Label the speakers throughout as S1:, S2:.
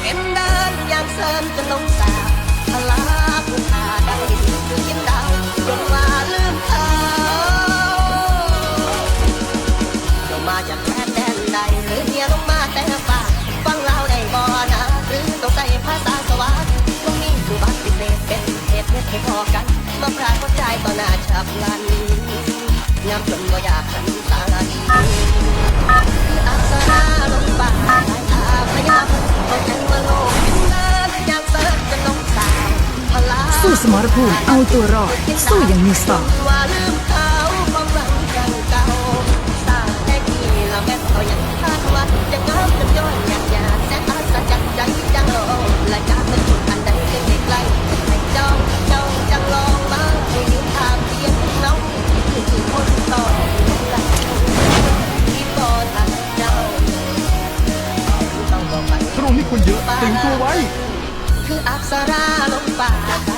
S1: เป็นดานยามเสริมจะลงตาพลาผู้ขาดังดินคือยินดาวจนว่าลืมเขาเจ้ามาจากแค่แดนใดหรือเมียลงมาแต่ป่าฟังเราได้บ่นะหรือตกใจภาษาสวัสดิ์ต้องมีสุภอบัตรพิเศษเป็นเหตุเพชรให้พอกันมาพรากหัวใจต่อหน้าฉับลันยามจนบ่อยากหันตาดีออัศนาลงป่า ร
S2: ภูมิเอาตัวรอด สู้อย่างมีสติ
S1: ตรงนี้คนเยอะ
S3: ถึงตัวไว้
S1: คืออักษราลงปาก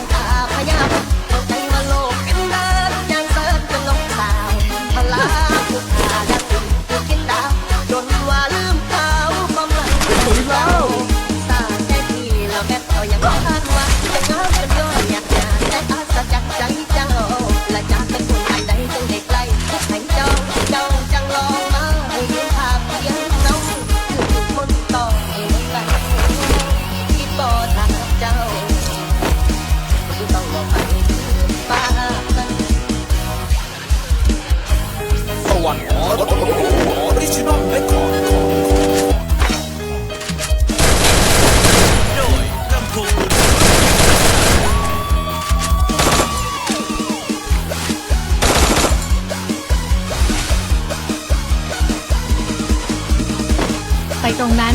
S1: ต
S4: รง
S2: นั้น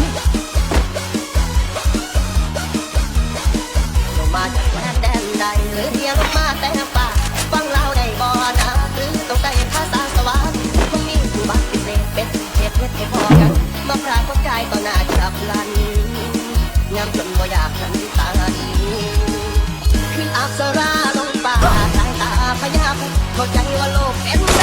S1: มาจากแดนใดหรือเพียงมาแต่ป่าฟังเราได้บ่นะหรือตรงใดภาษาสวรรค์มัมีผู้บักพิเศษเป็นเทพเทพให้พอกันมาปรากฏกต่อหน้าจับลันงาจนบ่อยากหันตา
S4: ดี
S1: คืออักษราลงป่าสายตาพยาบเข้า
S4: ใจว่า
S5: โลกเป็น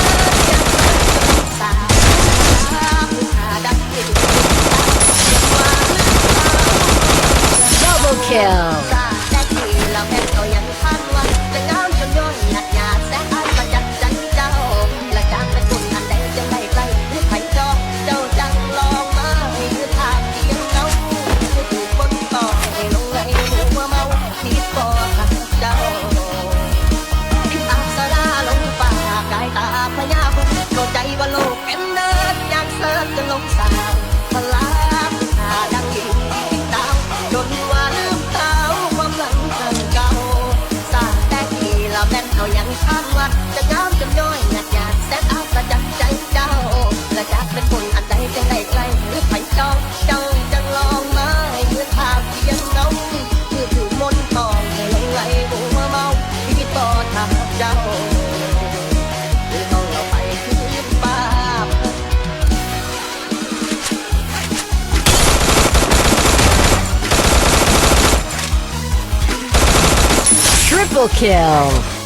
S2: Triple kill!